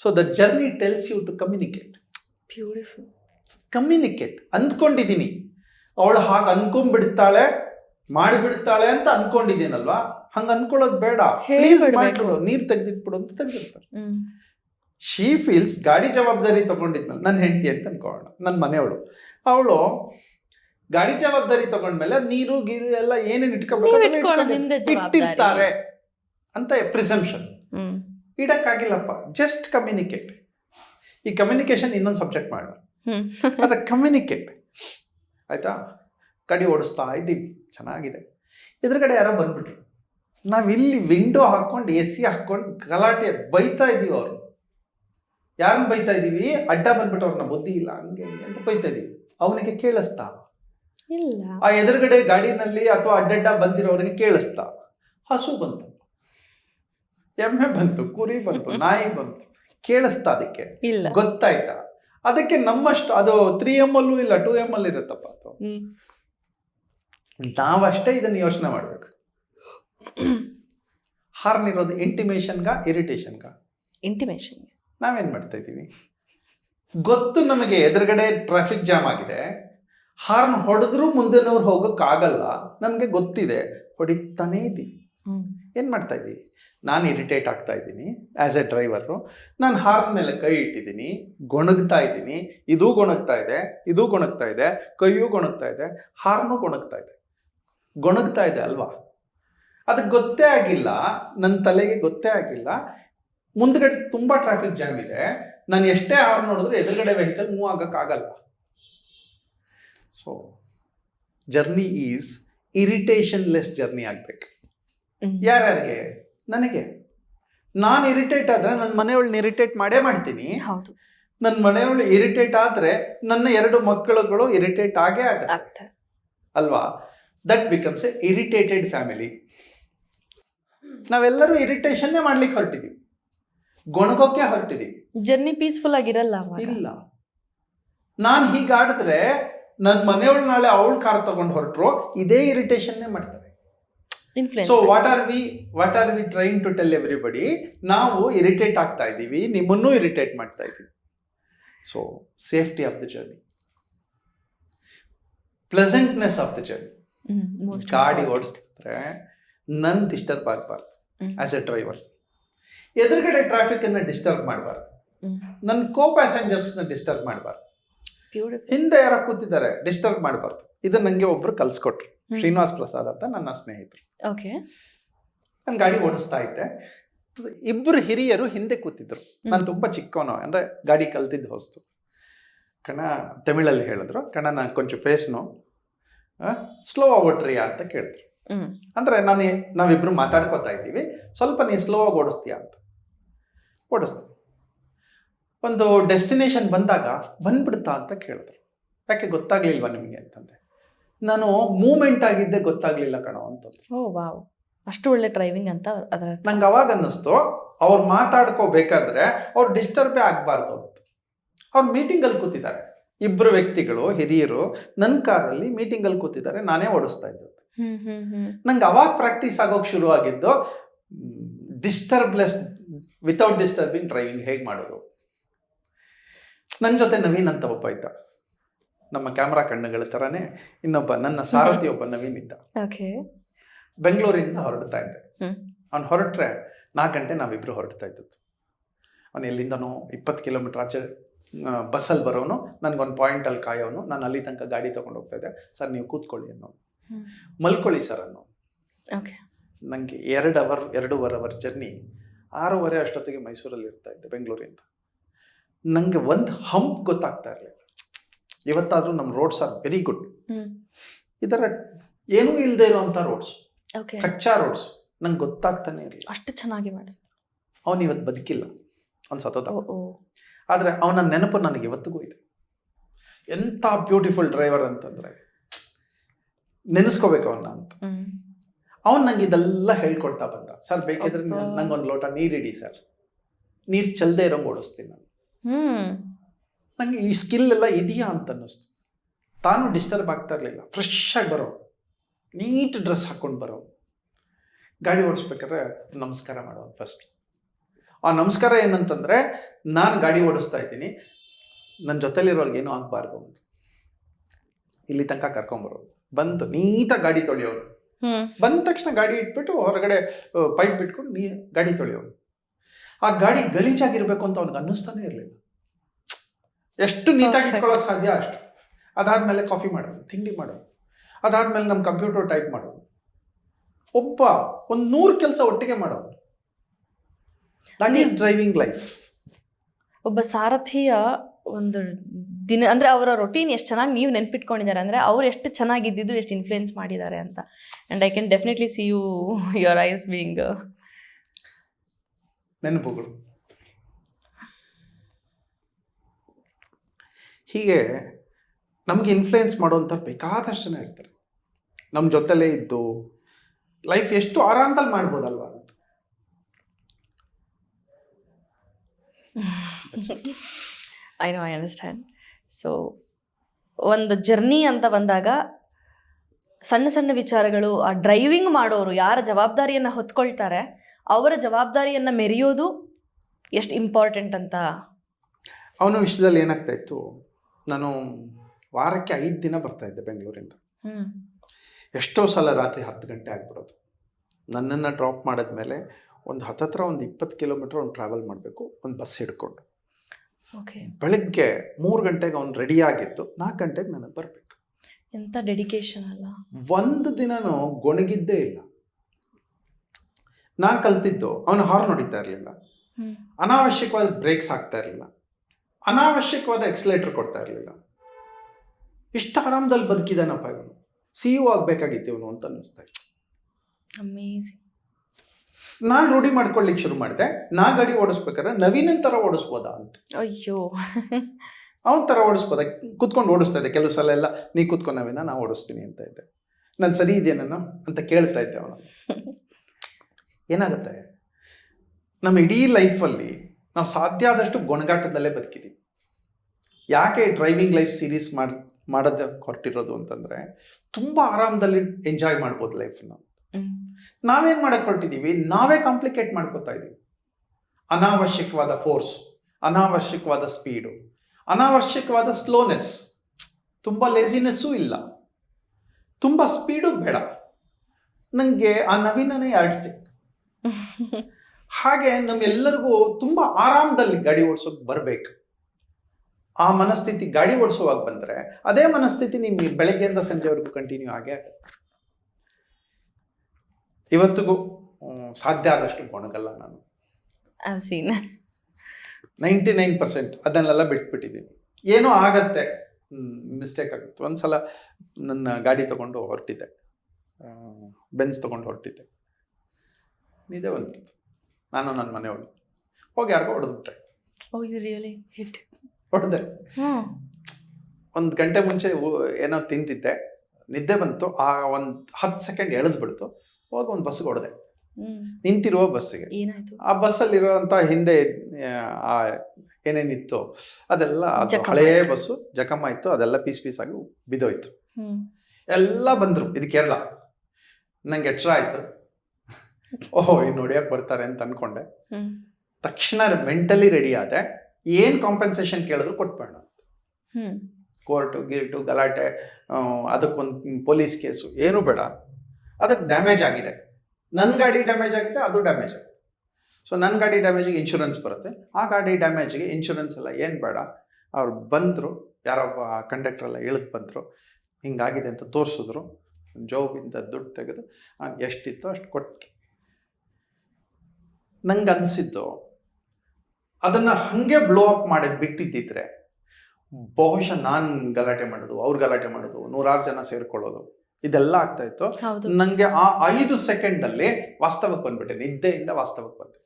So the journey tells you to communicate beautiful communicate ಅಂದ್ಕೊಂಡಿದ್ದೀನಿ ಅವಳು ಹಾಗೆ ಅನ್ಕೊಂಡ್ಬಿಡ್ತಾಳೆ ಮಾಡಿಬಿಡ್ತಾಳೆ ಅಂತ ಅನ್ಕೊಂಡಿದ್ದೀನಲ್ವಾ ಹಂಗ ಅನ್ಕೊಳ್ಳೋದು ಬೇಡ. ಪ್ಲೀಸ್ ನೀರು ತೆಗೆದಿಟ್ಬಿಡು ಅಂತ ತೆಗೆದಿರ್ತಾರೆ. ಶೀ ಫೀಲ್ಸ್ ಗಾಡಿ ಜವಾಬ್ದಾರಿ ತಗೊಂಡಿದ್ಮೇಲೆ ನನ್ನ ಹೆಂಡತಿ ಅಂತ ಅನ್ಕೋಣ ನನ್ನ ಮನೆಯವಳು. ಅವಳು ಗಾಡಿ ಜವಾಬ್ದಾರಿ ತಗೊಂಡ್ಮೇಲೆ ನೀರು ಗೀರು ಎಲ್ಲ ಏನೇನು ಇಟ್ಕೋಬೇಕು. ಇಟ್ಟಿರ್ತಾರೆ ಅಂತ ಪ್ರಿಸಂಪ್ಷನ್ ಇಡಕ್ಕಾಗಿಲ್ಲಪ್ಪ ಜಸ್ಟ್ ಕಮ್ಯುನಿಕೇಟ್ ಈ ಕಮ್ಯುನಿಕೇಶನ್ ಇನ್ನೊಂದು ಸಬ್ಜೆಕ್ಟ್ ಮಾಡೋಣ. ಹ್ಮ್. ಆದರೆ ಕಮ್ಯುನಿಕೇಟ್ ಆಯ್ತಾ? ಕಡಿ ಓಡಿಸ್ತಾ ಇದ್ದೀವಿ ಚೆನ್ನಾಗಿದೆ. ಎದುರುಗಡೆ ಯಾರೋ ಬಂದ್ಬಿಟ್ರು. ನಾವಿಲ್ಲಿ ವಿಂಡೋ ಹಾಕ್ಕೊಂಡು ಎ ಸಿ ಹಾಕ್ಕೊಂಡು ಗಲಾಟೆ ಬೈತಾ ಇದ್ದೀವಿ ಅವರು. ಯಾರನ್ನ ಬೈತಾ ಇದ್ದೀವಿ ಅಡ್ಡ ಬಂದ್ಬಿಟ್ಟು ಅವ್ರನ್ನ ಬುದ್ಧಿ ಇಲ್ಲ ಹಂಗೆ ಅಂತ ಬೈತಾ ಇದೀವಿ. ಅವನಿಗೆ ಕೇಳಿಸ್ತಾ? ಇಲ್ಲ. ಆ ಎದುರುಗಡೆ ಗಾಡಿನಲ್ಲಿ ಅಥವಾ ಅಡ್ಡಡ್ಡ ಬಂದಿರೋರಿಗೆ ಕೇಳಿಸ್ತಾ? ಹಸು ಬಂತು. ಎಮ್ಮೆ ಬಂತು ಕುರಿ ಬಂತು ನಾಯಿ ಬಂತು. ಕೇಳಿಸ್ತಾ ಅದಕ್ಕೆ? ಗೊತ್ತಾಯ್ತಾ? ಅದಕ್ಕೆ ನಮ್ಮಷ್ಟು ಅದು ತ್ರೀ ಎಂ ಅಲ್ಲೂ ಇಲ್ಲ ಟೂ ಎಂ ಅಲ್ಲಿ ಇರುತ್ತಪ್ಪ ಅದು. ನಾವಷ್ಟೇ ಇದನ್ನ ಯೋಚನೆ ಮಾಡ್ಬೇಕು. ಹಾರ್ನ್ ಇರೋದು ಇಂಟಿಮೇಷನ್ಗ ಇರಿಟೇಷನ್ಗ ಇಂಟಿಮೇಷನ್ ನಾವೇನ್ ಮಾಡ್ತಾ ಇದ್ದೀವಿ? ಗೊತ್ತು ನಮಗೆ ಎದುರುಗಡೆ ಟ್ರಾಫಿಕ್ ಜಾಮ್ ಆಗಿದೆ. ಹಾರ್ನ್ ಹೊಡೆದ್ರೂ ಮುಂದಿನವ್ರು ಹೋಗೋಕ್ಕಾಗಲ್ಲ ನಮಗೆ ಗೊತ್ತಿದೆ. ಹೊಡಿತಾನೇ ಇದ್ದೀವಿ. ಏನು ಮಾಡ್ತಾ ಇದ್ದೀವಿ? ನಾನು ಇರಿಟೇಟ್ ಆಗ್ತಾ ಇದ್ದೀನಿ ಆ್ಯಸ್ ಎ ಡ್ರೈವರು ನಾನು ಹಾರ್ನ್ ಮೇಲೆ ಕೈ ಇಟ್ಟಿದ್ದೀನಿ. ಗೊಣಗ್ತಾ ಇದ್ದೀನಿ. ಇದೂ ಗೊಣಗ್ತಾ ಇದೆ ಇದೂ ಗೊಣಗ್ತಾ ಇದೆ ಕೈಯೂ ಗೊಣಗ್ತಾ ಇದೆ ಹಾರ್ನು ಗೊಣಗ್ತಾ ಇದೆ. ಗೊಣಗ್ತಾ ಇದೆ ಅಲ್ವಾ? ಅದಕ್ಕೆ ಗೊತ್ತೇ ಆಗಿಲ್ಲ. ನನ್ನ ತಲೆಗೆ ಗೊತ್ತೇ ಆಗಿಲ್ಲ. ಮುಂದ್ಗಡೆ ತುಂಬಾ ಟ್ರಾಫಿಕ್ ಜಾಮ್ ಇದೆ. ನಾನು ಎಷ್ಟೇ ಆರ್ ನೋಡಿದ್ರು ಎದುರುಗಡೆ vehicle move ಆಗಕ್ಕಾಗಲ್ಲ so journey is irritation less journey ಆಗ್ಬೇಕು. ಯಾರ್ಯಾರಿಗೆ? ನನಗೆ. ನಾನು ಇರಿಟೇಟ್ ಆದ್ರೆ ನನ್ನ ಮನೆಯವಳನ್ನ ಇರಿಟೇಟ್ ಮಾಡೇ ಮಾಡ್ತೀನಿ. ಹೌದು. ನನ್ನ ಮನೆಯವಳು ಇರಿಟೇಟ್ ಆದ್ರೆ ನನ್ನ ಎರಡು ಮಕ್ಕಳುಗಳು ಇರಿಟೇಟ್ ಆಗೇ ಆಗುತ್ತೆ. ಅಲ್ವಾ? That becomes a irritated family ನಾವೆಲ್ಲರೂ ಇರಿಟೇಷನ್ನೇ ಮಾಡ್ಲಿಕ್ಕೆ ಹೊರಟಿದೀವಿ. ಗೊಣಗೋಕೆ ಹೊರಟಿದೀವಿ ಜರ್ನಿ ಪೀಸ್ಫುಲ್ ಆಗಿರಲ್ಲ. ಇಲ್ಲ. ನಾನು ಹೀಗಾಡಿದ್ರೆ ನನ್ನ ಮನೆಯವಳು ನಾಳೆ ಅವಳು ಕಾರ್ ತಗೊಂಡು ಹೊರಟ್ರು ಇದೇ ಇರಿಟೇಷನ್ನೇ ಮಾಡ್ತಾರೆ. So what are we what are we trying to tell everybody ನಾವು ಇರಿಟೇಟ್ ಆಗ್ತಾ ಇದ್ದೀವಿ ನಿಮ್ಮನ್ನೂ ಇರಿಟೇಟ್ ಮಾಡ್ತಾ ಇದ್ದೀವಿ. So safety of the journey pleasantness of the journey ಗಾಡಿ. ಓಡಿಸ್ತಿದ್ರೆ ನನ್ ಡಿಸ್ಟರ್ಬ್ ಆಗಬಾರ್ದು. ಆಸ್ ಎ ಡ್ರೈವರ್ ಎದುರುಗಡೆ ಟ್ರಾಫಿಕ್ ಅನ್ನ ಡಿಸ್ಟರ್ಬ್ ಮಾಡಬಾರ್ದು. ನನ್ನ ಕೋ ಪ್ಯಾಸೆಂಜರ್ಸ್ನ ಡಿಸ್ಟರ್ಬ್ ಮಾಡಬಾರ್ದು. ಹಿಂದೆ ಯಾರೋ ಕೂತಿದ್ದಾರೆ ಡಿಸ್ಟರ್ಬ್ ಮಾಡಬಾರ್ದು. ಇದು ನನಗೆ ಒಬ್ರು ಕಲ್ಸ್ಕೊಟ್ರು. ಶ್ರೀನಿವಾಸ್ ಪ್ರಸಾದ್ ಅಂತ ನನ್ನ ಸ್ನೇಹಿತರು. ಓಕೆ ನಾನು ಗಾಡಿ ಓಡಿಸ್ತಾ ಇದ್ದೆ. ಇಬ್ಬರು ಹಿರಿಯರು ಹಿಂದೆ ಕೂತಿದ್ರು. ನಾನು ತುಂಬ ಚಿಕ್ಕವನು ಅಂದರೆ ಗಾಡಿ ಕಲ್ತಿದ್ದು ಹೊಸ್ತು. ಕಣ ತಮಿಳಲ್ಲಿ ಹೇಳಿದ್ರು. ಕಣ ನಾನು ಕೊಂಚ ಪೇಸ್ನು. ಸ್ಲೋ ಓಟ್ರಿಯಾ ಅಂತ ಕೇಳಿದ್ರು. ಅಂದರೆ ನಾನು ನಾವಿಬ್ರು ಮಾತಾಡ್ಕೊತಾ ಇದ್ದೀವಿ. ಸ್ವಲ್ಪ ನೀ ಸ್ಲೋ ಆಗಿ ಓಡಿಸ್ತೀಯಾ ಅಂತ. ಓಡಿಸ್ತೀನಿ ಒಂದು ಡೆಸ್ಟಿನೇಷನ್ ಬಂದಾಗ ಬಂದ್ಬಿಡ್ತಾ ಅಂತ ಕೇಳಿದ್ರು ಯಾಕೆ ಗೊತ್ತಾಗ್ಲಿಲ್ವಾ ನಿಮಗೆ ಅಂತಂದೆ. ನಾನು ಮೂಮೆಂಟ್ ಆಗಿದ್ದೆ ಗೊತ್ತಾಗ್ಲಿಲ್ಲ ಕಣೋ ಅಂತ ಓ ವಾವ್. ಅಷ್ಟು ಒಳ್ಳೆ ಡ್ರೈವಿಂಗ್ ಅಂತ ಅದರ ನಂಗೆ ಅವಾಗ ಅನ್ನಿಸ್ತು ಅವ್ರು ಮಾತಾಡ್ಕೋಬೇಕಾದ್ರೆ ಅವ್ರು ಡಿಸ್ಟರ್ಬೇ ಆಗಬಾರ್ದು ಅಂತ. ಅವ್ರು ಮೀಟಿಂಗಲ್ಲಿ ಕೂತಿದ್ದಾರೆ. ಇಬ್ಬರು ವ್ಯಕ್ತಿಗಳು ಹಿರಿಯರು ನನ್ನ ಕಾರಲ್ಲಿ ಮೀಟಿಂಗಲ್ಲಿ ಕೂತಿದ್ದಾರೆ ನಾನೇ ಓಡಿಸ್ತಾ ಇದ್ದೆ ನಂಗೆ ಅವಾಗ ಪ್ರಾಕ್ಟೀಸ್ ಆಗೋಕೆ ಶುರು ಆಗಿದ್ದು ಡಿಸ್ಟರ್ಬ್ಲೆಸ್ ವಿತೌಟ್ ಡಿಸ್ಟರ್ಬಿಂಗ್ ಡ್ರೈವಿಂಗ್ ಹೇಗೆ ಮಾಡೋದು? ನನ್ನ ಜೊತೆ ನವೀನ್ ಅಂತ ಒಬ್ಬ ಇದ್ದ. ನಮ್ಮ ಕ್ಯಾಮ್ರಾ ಕಣ್ಣುಗಳ ಥರನೇ ಇನ್ನೊಬ್ಬ ನನ್ನ ಸಾರಥಿ ಒಬ್ಬ ನವೀನ್ ಇದ್ದ. ಓಕೆ ಬೆಂಗಳೂರಿಂದ ಹೊರಡ್ತಾ ಇದ್ದೆ. ಅವ್ನು ಹೊರಟ್ರೆ ನಾಲ್ಕು ಗಂಟೆ ನಾವಿಬ್ರು ಹೊರಡ್ತಾ ಇದ್ದದ್ದು. ಅವನು ಎಲ್ಲಿಂದನೋ ಇಪ್ಪತ್ತು ಕಿಲೋಮೀಟರ್ ಆಚೆ ಬಸ್ಸಲ್ಲಿ ಬರೋನು ನನಗೊಂದು ಪಾಯಿಂಟಲ್ಲಿ ಕಾಯೋನು ನಾನು ಅಲ್ಲಿ ತನಕ ಗಾಡಿ ತೊಗೊಂಡು ಹೋಗ್ತಾ ಇದ್ದೆ. ಸರ್ ನೀವು ಕೂತ್ಕೊಳ್ಳಿ ಅನ್ನೋ ಮಲ್ಕೊಳ್ಳಿ ಸರ್ ಅನ್ನೋ ಓಕೆ ನನಗೆ ಎರಡು ಅವರ್ ಎರಡೂವರೆ ಅವರ್ ಜರ್ನಿ ಆರೂವರೆ ಅಷ್ಟೊತ್ತಿಗೆ ಮೈಸೂರಲ್ಲಿ ಇರ್ತಾ ಇದ್ದೆ ಬೆಂಗಳೂರಿಂದ ನನಗೆ ಒಂದು ಹಂಪ್ ಗೊತ್ತಾಗ್ತಾ ಇರಲಿಲ್ಲ. ಇವತ್ತಾದರೂ ನಮ್ಮ ರೋಡ್ಸ್ ಆರ್ ವೆರಿ ಗುಡ್ ಇದರ ಏನೂ ಇಲ್ಲದೆ ಇರುವಂಥ ರೋಡ್ಸ್ ಕಚ್ಚಾ ರೋಡ್ಸ್ ನಂಗೆ ಗೊತ್ತಾಗ್ತಾನೆ ಇರಲಿಲ್ಲ. ಅಷ್ಟು ಚೆನ್ನಾಗಿ ಮಾಡಿದ್ರು. ಅವನು ಇವತ್ತು ಬದುಕಿಲ್ಲ. ಅವ್ನು ಸತತ. ಆದರೆ ಅವನ ನೆನಪು ನನಗೆ ಇವತ್ತಿಗೂ ಇದೆ. ಎಂಥ ಬ್ಯೂಟಿಫುಲ್ ಡ್ರೈವರ್ ಅಂತಂದರೆ ನೆನೆಸ್ಕೋಬೇಕು ಅವನ್ನ ಅಂತ. ಅವನು ನಂಗೆ ಇದೆಲ್ಲ ಹೇಳ್ಕೊಡ್ತಾ ಬಂದ. ಸರ್ ಬೇಕಿದ್ರೆ. ನಂಗೆ ಒಂದು ಲೋಟ ನೀರಿಡಿ ಸರ್. ನೀರು ಚಲ್ದೇ ಇರೋಂಗೆ ಓಡಿಸ್ತೀನಿ ನಾನು. ನನಗೆ ಈ ಸ್ಕಿಲ್ ಎಲ್ಲ ಇದೆಯಾ ಅಂತ ಅನ್ನಿಸ್ತು. ತಾನು ಡಿಸ್ಟರ್ಬ್ ಆಗ್ತಾ ಇರಲಿಲ್ಲ. ಫ್ರೆಶ್ ಆಗಿ ಬರೋ. ನೀಟ್ ಡ್ರೆಸ್ ಹಾಕ್ಕೊಂಡು ಬರೋ. ಗಾಡಿ ಓಡಿಸ್ಬೇಕಾದ್ರೆ ನಮಸ್ಕಾರ ಮಾಡೋದು ಫಸ್ಟ್ ಆ ನಮಸ್ಕಾರ ಏನಂತಂದರೆ ನಾನು ಗಾಡಿ ಓಡಿಸ್ತಾ ಇದ್ದೀನಿ. ನನ್ನ ಜೊತೆಲಿರೋರ್ಗೆ ಏನು ಆಗಬಾರ್ದು ಅಂತ. ಇಲ್ಲಿ ತನಕ ಕರ್ಕೊಂಬರೋದು ಬಂತು. ನೀಟಾಗಿ ಗಾಡಿ ತೊಳೆಯೋರು. ಬಂದ ತಕ್ಷಣ ಗಾಡಿ ಇಟ್ಬಿಟ್ಟು ಹೊರಗಡೆ ಪೈಪ್ ಬಿಟ್ಕೊಂಡು ನೀ ಗಾಡಿ ತೊಳೆಯೋನು ಆ ಗಾಡಿ ಗಲೀಜಾಗಿರ್ಬೇಕು ಅಂತ ಅವ್ನಿಗೆ ಅನ್ನಿಸ್ತಾನೆ ಇರಲಿಲ್ಲ. ಎಷ್ಟು ನೀಟಾಗಿ. ಇಟ್ಕೊಳ್ಳೋಕೆ ಸಾಧ್ಯ ಅಷ್ಟು. ಅದಾದ್ಮೇಲೆ ಕಾಫಿ ಮಾಡೋದು ತಿಂಡಿ ಮಾಡೋದು. ಅದಾದ್ಮೇಲೆ ನಮ್ಮ ಕಂಪ್ಯೂಟರ್ ಟೈಪ್ ಮಾಡೋದು. ಒಬ್ಬ ಒಂದು ನೂರು ಕೆಲಸ ಒಟ್ಟಿಗೆ ಮಾಡೋದು. ದಟ್ ಈಸ್ ಡ್ರೈವಿಂಗ್ ಲೈಫ್ ಒಬ್ಬ ಸಾರಥಿಯ ಒಂದು ದಿನ ಅಂದರೆ ಅವರ ರೊಟೀನ್ ಎಷ್ಟು ಚೆನ್ನಾಗಿ ನೀವು ನೆನ್ಪಿಟ್ಕೊಂಡಿದ್ದಾರೆ ಅಂದರೆ ಅವ್ರು ಎಷ್ಟು ಚೆನ್ನಾಗಿದ್ದಿದ್ರು ಎಷ್ಟು ಇನ್ಫ್ಲೂಯೆನ್ಸ್ ಮಾಡಿದ್ದಾರೆ ಅಂತ. And I can definitely see you your eyes being ನೆನಪುಗಳು. ಹೀಗೆ ನಮಗೆ ಇನ್ಫ್ಲುಯೆನ್ಸ್ ಮಾಡುವಂಥ ಬೇಕಾದಷ್ಟು ಜನ ಇರ್ತಾರೆ ನಮ್ಮ ಜೊತೆಲೇ ಇದ್ದು ಲೈಫ್ ಎಷ್ಟು ಆರಾಮದಲ್ಲಿ ಮಾಡ್ಬೋದಲ್ವ ಅಂತ. I know I understand so ಒಂದು ಜರ್ನಿ ಅಂತ ಬಂದಾಗ ಸಣ್ಣ ಸಣ್ಣ ವಿಚಾರಗಳು ಆ ಡ್ರೈವಿಂಗ್ ಮಾಡೋರು ಯಾರ ಜವಾಬ್ದಾರಿಯನ್ನು ಹೊತ್ಕೊಳ್ತಾರೆ ಅವರ ಜವಾಬ್ದಾರಿಯನ್ನು ಮೆರೆಯೋದು ಎಷ್ಟು ಇಂಪಾರ್ಟೆಂಟ್ ಅಂತ? ಅವನ ವಿಷಯದಲ್ಲಿ ಏನಾಗ್ತಾ ಇತ್ತು? ನಾನು ವಾರಕ್ಕೆ ಐದು ದಿನ ಬರ್ತಾ ಇದ್ದೆ ಬೆಂಗಳೂರಿಂದ. ಎಷ್ಟೋ ಸಲ ರಾತ್ರಿ ಹತ್ತು ಗಂಟೆ ಆಗ್ಬಿಡೋದು. ನನ್ನನ್ನು ಡ್ರಾಪ್ ಮಾಡಿದ್ಮೇಲೆ ಒಂದು ಹತ್ತತ್ರ ಒಂದು ಇಪ್ಪತ್ತು ಕಿಲೋಮೀಟ್ರ್ ಒಂದು ಟ್ರಾವೆಲ್ ಮಾಡಬೇಕು ಒಂದು ಬಸ್ ಹಿಡ್ಕೊಂಡು. ಬೆಳಗ್ಗೆ ಮೂರು ಗಂಟೆಗೆ ಅವ್ನು ರೆಡಿ ಆಗಿತ್ತು ನಾಲ್ಕು ಗಂಟೆಗೆ ನನಗೆ ಬರಬೇಕು. ಎಂಥ ಡೆಡಿಕೇಶನ್ ಅಲ್ಲ? ಒಂದು ದಿನನೂ ಗೊಣಗಿದ್ದೇ ಇಲ್ಲ. ನಾ ಕಲ್ತಿದ್ದು ಅವನು ಹಾರ್ನ್ ಹೊಡಿತಾ ಇರಲಿಲ್ಲ. ಅನಾವಶ್ಯಕವಾದ ಬ್ರೇಕ್ಸ್ ಹಾಕ್ತಾ ಇರಲಿಲ್ಲ. ಅನಾವಶ್ಯಕವಾದ ಎಕ್ಸಲೇಟರ್ ಕೊಡ್ತಾ ಇರಲಿಲ್ಲ. ಇಷ್ಟು ಆರಾಮದಲ್ಲಿ ಬದುಕಿದಾನಪ್ಪ ಇವನು. ಸಿ ಯು ಆಗಬೇಕಾಗಿತ್ತು ಇವನು ಅಂತ ಅನ್ನಿಸ್ತಾ ಇತ್ತು. ಅಮೇಝಿಂಗ್ ನಾನು ರೂಢಿ ಮಾಡ್ಕೊಳ್ಳಿಕ್ಕೆ ಶುರು ಮಾಡಿದೆ. ನಾ ಗಾಡಿ ಓಡಿಸ್ಬೇಕಾದ್ರೆ ನವೀನನ್ ಥರ ಓಡಿಸ್ಬೋದಾ ಅಂತ. ಅಯ್ಯೋ. ಅವನ ಥರ ಓಡಿಸ್ಬೋದ. ಕುತ್ಕೊಂಡು ಓಡಿಸ್ತಾ ಇದ್ದೆ. ಕೆಲವು ಸಲ ಎಲ್ಲ ನೀ ಕುತ್ಕೊಂಡು ನವೀನ ನಾ ಓಡಿಸ್ತೀನಿ ಅಂತ ಇದ್ದೆ. ನಾನು ಸರಿ ಇದೆಯಾ ನಾನು ಅಂತ ಕೇಳ್ತಾ ಇದ್ದೆ ಅವನು ಏನಾಗುತ್ತೆ? ನಮ್ಮ ಇಡೀ ಲೈಫಲ್ಲಿ ನಾವು ಸಾಧ್ಯ ಆದಷ್ಟು ಗೊಣಗಾಟದಲ್ಲೇ ಬದುಕಿದ್ದೀವಿ ಯಾಕೆ ಡ್ರೈವಿಂಗ್ ಲೈಫ್ ಸೀರೀಸ್ ಮಾಡಿ ಮಾಡೋದಕ್ಕೆ ಹೊರಟಿರೋದು ಅಂತಂದರೆ ತುಂಬ ಆರಾಮದಲ್ಲಿ ಎಂಜಾಯ್ ಮಾಡ್ಬೋದು ಲೈಫನ್ನು. ನಾವೇನು ಮಾಡಕ್ಕೆ ಹೊರಟಿದ್ದೀವಿ ನಾವೇ ಕಾಂಪ್ಲಿಕೇಟ್ ಮಾಡ್ಕೋತಾ ಇದ್ದೀವಿ ಅನಾವಶ್ಯಕವಾದ ಫೋರ್ಸ್ ಅನಾವಶ್ಯಕವಾದ ಸ್ಪೀಡು ಅನಾವಶ್ಯಕವಾದ ಸ್ಲೋನೆಸ್ ತುಂಬ ಲೇಸಿನೆಸ್ಸೂ ಇಲ್ಲ. ತುಂಬ ಸ್ಪೀಡು ಬೇಡ. ನನಗೆ ಆ ನವೀನನೇ ಆಡಿಸ್ತಿ ಹಾಗೆ ನಮ್ಮೆಲ್ಲರಿಗೂ ತುಂಬ ಆರಾಮದಲ್ಲಿ ಗಾಡಿ ಓಡಿಸೋಕೆ ಬರಬೇಕು. ಆ ಮನಸ್ಥಿತಿ ಗಾಡಿ ಓಡಿಸುವಾಗ ಬಂದರೆ, ಅದೇ ಮನಸ್ಥಿತಿ ನಿಮಗೆ ಬೆಳಗ್ಗೆಯಿಂದ ಸಂಜೆವರೆಗೂ ಕಂಟಿನ್ಯೂ ಆಗೇ ಆಗುತ್ತೆ. ಇವತ್ತಿಗೂ ಸಾಧ್ಯ ಆದಷ್ಟು ಗೊಣಗಲ್ಲ ನಾನು. ನೈಂಟಿ ನೈನ್ ಪರ್ಸೆಂಟ್ ಅದನ್ನೆಲ್ಲ ಬಿಟ್ಬಿಟ್ಟಿದ್ದೀನಿ. ಏನೋ ಆಗತ್ತೆ. ಮಿಸ್ಟೇಕ್ ಆಗುತ್ತೆ. ಒಂದು ಸಲ ನನ್ನ ಗಾಡಿ ತೊಗೊಂಡು ಹೊರಟಿದ್ದೆ. ಬೆನ್ಸ್ ತೊಗೊಂಡು ಹೊರಟಿದ್ದೆ. ನಿದ್ದೆ ಬಂತು ನಾನು ನನ್ನ ಮನೆ ಹೋಗಿ ಯಾರಿಗೋ ಹೊಡೆದ್ಬಿಟ್ರೆ. ಹಿಟ್ ಹೊಡೆದೆ. ಒಂದು ಗಂಟೆ ಮುಂಚೆ ಏನೋ ತಿಂತಿದ್ದೆ. ನಿದ್ದೆ ಬಂತು. ಆ ಒಂದು ಹತ್ತು ಸೆಕೆಂಡ್ ಎಳೆದು ಹೋಗಿ ಒಂದು ಬಸ್ಗೆ ಹೊಡೆದೆ ನಿಂತಿರುವ ಬಸ್ಸಿಗೆ. ಆ ಬಸ್ಸಲ್ಲಿರುವಂತ ಹಿಂದೆ ಆ ಏನೇನಿತ್ತು ಅದೆಲ್ಲ ಹಳೆಯ. ಬಸ್ಸು ಜಖಮ ಇತ್ತು ಅದೆಲ್ಲ ಪೀಸ್ ಪೀಸ್ ಆಗಿ ಬಿದ್ದೋಯ್ತು. ಎಲ್ಲ ಬಂದರು. ಇದು ಕೇರಳ. ನಂಗೆ ಎಚ್ಚರ ಆಯ್ತು. ಓಹೋ ಇನ್ನು ನೋಡಿಯಕ್ಕೆ ಬರ್ತಾರೆ ಅಂತ ಅನ್ಕೊಂಡೆ. ತಕ್ಷಣ ಮೆಂಟಲಿ ರೆಡಿ ಆದೆ. ಏನು ಕಾಂಪೆನ್ಸೇಷನ್ ಕೇಳಿದ್ರು ಕೊಟ್ಬೇಡ ಕೋರ್ಟು ಗಿರ್ಟು ಗಲಾಟೆ ಅದಕ್ಕೊಂದು ಪೊಲೀಸ್ ಕೇಸು ಏನೂ ಬೇಡ. ಅದಕ್ಕೆ ಡ್ಯಾಮೇಜ್ ಆಗಿದೆ. ನನ್ನ ಗಾಡಿ ಡ್ಯಾಮೇಜ್ ಆಗಿದೆ, ಅದು ಡ್ಯಾಮೇಜ್ ಆಗಿದೆ. ಸೊ ನನ್ನ ಗಾಡಿ ಡ್ಯಾಮೇಜಿಗೆ ಇನ್ಶೂರೆನ್ಸ್ ಬರುತ್ತೆ. ಆ ಗಾಡಿ ಡ್ಯಾಮೇಜಿಗೆ ಇನ್ಶೂರೆನ್ಸ್ ಎಲ್ಲ ಏನು ಬೇಡ. ಅವ್ರು ಬಂದರು ಯಾರೊಬ್ಬ ಕಂಡಕ್ಟರ್ ಎಲ್ಲ ಇಳಿದು ಬಂದರು, ಹಿಂಗಾಗಿದೆ ಅಂತ ತೋರಿಸಿದ್ರು. ಜೋಬಿಂದ ದುಡ್ಡು ತೆಗೆದು ಎಷ್ಟಿತ್ತು ಅಷ್ಟು ಕೊಟ್ಟು ನಂಗೆ ಅನಿಸಿದ್ದು, ಅದನ್ನು ಹಾಗೆ ಬ್ಲೋ ಅಪ್ ಮಾಡಿ ಬಿಟ್ಟಿದ್ದಿದ್ರೆ, ಬಹುಶಃ ನಾನು ಗಲಾಟೆ ಮಾಡೋದು, ಅವ್ರು ಗಲಾಟೆ ಮಾಡೋದು, ನೂರಾರು ಜನ ಸೇರ್ಕೊಳ್ಳೋದು. ಇದೆಲ್ಲ ಆಗ್ತಾ ಇತ್ತು. ನಂಗೆ ಆ ಐದು ಸೆಕೆಂಡ್ ಅಲ್ಲಿ ವಾಸ್ತವಕ್ಕೆ ಬಂದ್ಬಿಟ್ಟೆ ನಿದ್ದೆಯಿಂದ ವಾಸ್ತವಕ್ಕೆ ಬಂದೆ.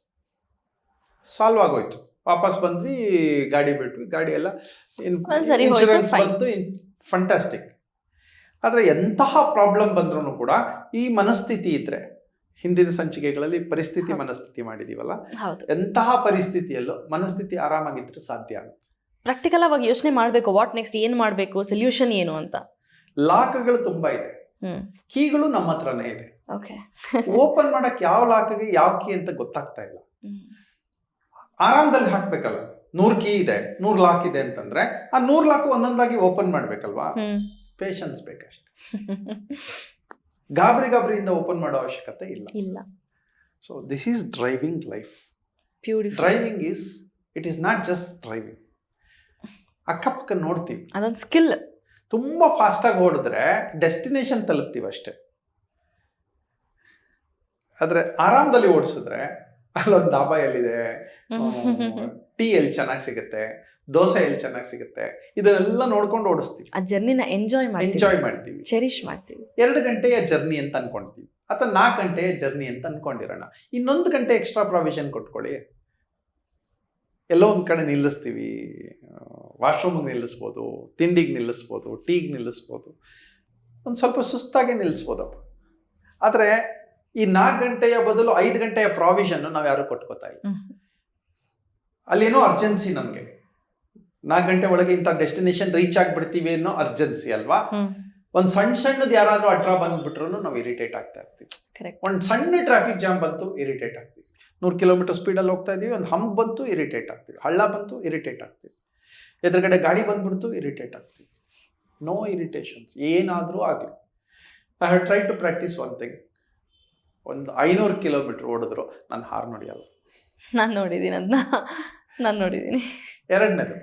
ಸಾಲ್ವ್ ಆಗೋಯ್ತು. ವಾಪಸ್ ಬಂದ್ವಿ ಗಾಡಿ ಬಿಟ್ವಿ ಗಾಡಿ ಎಲ್ಲ ಇನ್ಶೂರೆನ್ಸ್. ಬಂತು ಫಂಟಾಸ್ಟಿಕ್ ಆದ್ರೆ ಎಂತಹ ಪ್ರಾಬ್ಲಮ್ ಬಂದ್ರೂ ಕೂಡ ಈ ಮನಸ್ಥಿತಿ ಇದ್ರೆ ಹಿಂದಿನ ಸಂಚಿಕೆಗಳಲ್ಲಿ ಪರಿಸ್ಥಿತಿ ಮನಸ್ಥಿತಿ ಮಾಡಿದೀವಲ್ಲ ಎಂತಹ ಪರಿಸ್ಥಿತಿಯಲ್ಲೂ ಮನಸ್ಥಿತಿ ಆರಾಮಾಗಿದ್ರೆ ಸಾಧ್ಯ ಆಗುತ್ತೆ ಪ್ರಾಕ್ಟಿಕಲ್ ಆಗಿ ಯೋಚನೆ ಮಾಡಬೇಕು ವಾಟ್ ನೆಕ್ಸ್ಟ್ ಏನ್ ಮಾಡಬೇಕು ಸೊಲ್ಯೂಷನ್ ಏನು ಅಂತ. ಲಾಕ್ಗಳು ತುಂಬಾ ಇದೆ. ಕೀಗಳು ನಮ್ಮ ಹತ್ರನೇ ಇದೆ. ಓಪನ್ ಮಾಡಕ್ ಯಾವ ಲಾಕ್ಗೆ ಯಾವ ಕೀ ಅಂತ ಗೊತ್ತಾಗ್ತಾ ಇಲ್ಲ. ಆರಾಮದಲ್ಲಿ ಹಾಕ್ಬೇಕಲ್ಲ. ನೂರ್ ಕೀ ಇದೆ ನೂರ್ ಲಾಕ್ ಇದೆ ಅಂತಂದ್ರೆ ಆ ನೂರ್ ಲಾಕ್ ಒಂದೊಂದಾಗಿ ಓಪನ್ ಮಾಡ್ಬೇಕಲ್ವಾ? ಪೇಷನ್ಸ್ ಬೇಕಷ್ಟೆ. ಗಾಬರಿ ಗಾಬರಿಯಿಂದ ಓಪನ್ ಮಾಡೋ ಅವಶ್ಯಕತೆ ಇಲ್ಲ. ಇಲ್ಲ. So this is driving life driving is it is not just driving ಅಕ್ಕಪಕ್ಕ ನೋಡ್ತೀವಿ. ಅದೊಂದು ಸ್ಕಿಲ್ ತುಂಬಾ ಫಾಸ್ಟಾಗಿ ಓಡಿದ್ರೆ ಡೆಸ್ಟಿನೇಷನ್ ತಲುಪ್ತೀವಿ ಅಷ್ಟೇ. ಆದ್ರೆ ಆರಾಮದಲ್ಲಿ ಓಡಿಸಿದ್ರೆ ಅಲ್ಲೊಂದು ಡಾಬಾ ಎಲ್ಲಿದೆ? ಟೀ ಎಲ್ಲಿ ಚೆನ್ನಾಗಿ ಸಿಗುತ್ತೆ? ದೋಸೆ ಎಲ್ಲಿ ಚೆನ್ನಾಗಿ ಸಿಗುತ್ತೆ? ಇದನ್ನೆಲ್ಲ ನೋಡ್ಕೊಂಡು ಓಡಿಸ್ತೀವಿ. ಆ ಜರ್ನಿನ ಎಂಜಾಯ್ ಮಾಡಿ ಎಂಜಾಯ್ ಮಾಡ್ತೀವಿ. ಚೆರಿಶ್ ಮಾಡ್ತೀವಿ. ಎರಡು ಗಂಟೆಯ ಜರ್ನಿ ಅಂತ ಅನ್ಕೊಂತೀವಿ ಅಥವಾ ನಾಲ್ಕು ಗಂಟೆಯ ಜರ್ನಿ ಅಂತ ಅನ್ಕೊಂಡಿರೋಣ. ಇನ್ನೊಂದು ಗಂಟೆ ಎಕ್ಸ್ಟ್ರಾ ಪ್ರಾವಿಷನ್ ಕೊಟ್ಕೊಳ್ಳಿ. ಎಲ್ಲೋ ಒಂದು ಕಡೆ ನಿಲ್ಲಿಸ್ತೀವಿ. ವಾಶ್ರೂಮಿಗೆ ನಿಲ್ಲಿಸ್ಬೋದು ತಿಂಡಿಗೆ ನಿಲ್ಲಿಸ್ಬೋದು ಟೀಗೆ ನಿಲ್ಲಿಸ್ಬೋದು. ಒಂದು ಸ್ವಲ್ಪ ಸುಸ್ತಾಗೆ ನಿಲ್ಲಿಸ್ಬೋದಪ್ಪ. ಆದರೆ ಈ ನಾಲ್ಕು ಗಂಟೆಯ ಬದಲು ಐದು ಗಂಟೆಯ ಪ್ರಾವಿಷನ್ ನಾವು ಯಾರು ಕೊಟ್ಕೋತಾ ಇಲ್ಲ. ಅಲ್ಲೇನೋ ಅರ್ಜೆನ್ಸಿ ನಮಗೆ. ನಾಲ್ಕು ಗಂಟೆ ಒಳಗೆ ಇಂಥ ಡೆಸ್ಟಿನೇಷನ್ ರೀಚ್ ಆಗಿಬಿಡ್ತೀವಿ ಅನ್ನೋ ಅರ್ಜೆನ್ಸಿ ಅಲ್ವಾ? ಒಂದು ಸಣ್ಣ ಸಣ್ಣದು ಯಾರಾದರೂ ಅಡ್ರ ಬಂದ್ಬಿಟ್ರು ನಾವು ಇರಿಟೇಟ್ ಆಗ್ತಾ ಇರ್ತೀವಿ. ಕರೆಕ್ಟ್ ಒಂದು ಸಣ್ಣ ಟ್ರಾಫಿಕ್ ಜಾಮ್ ಬಂತು ಇರಿಟೇಟ್ ಆಗ್ತೀವಿ. ನೂರು ಕಿಲೋಮೀಟರ್ ಸ್ಪೀಡಲ್ಲಿ ಹೋಗ್ತಾ ಇದೀವಿ ಒಂದು ಹಂಪ್ ಬಂತು ಇರಿಟೇಟ್ ಆಗ್ತೀವಿ. ಹಳ್ಳ ಬಂತು ಇರಿಟೇಟ್ ಆಗ್ತೀವಿ. ಎದುರುಗಡೆ ಗಾಡಿ ಬಂದ್ಬಿಡ್ತು ಇರಿಟೇಟ್ ಆಗ್ತೀವಿ. ನೋ ಇರಿಟೇಷನ್ಸ್ ಏನಾದರೂ ಆಗಲಿ. I have try to practise one thing ಒಂದು ಐನೂರು ಕಿಲೋಮೀಟ್ರ್ ಓಡಿದ್ರು ನಾನು ಹಾರ್ನ್ ಹೊಡೆಯಲ್ಲ. ನಾನು ನೋಡಿದ್ದೀನಿ ಅದನ್ನ ನಾನು ನೋಡಿದ್ದೀನಿ ಎರಡನೇದು.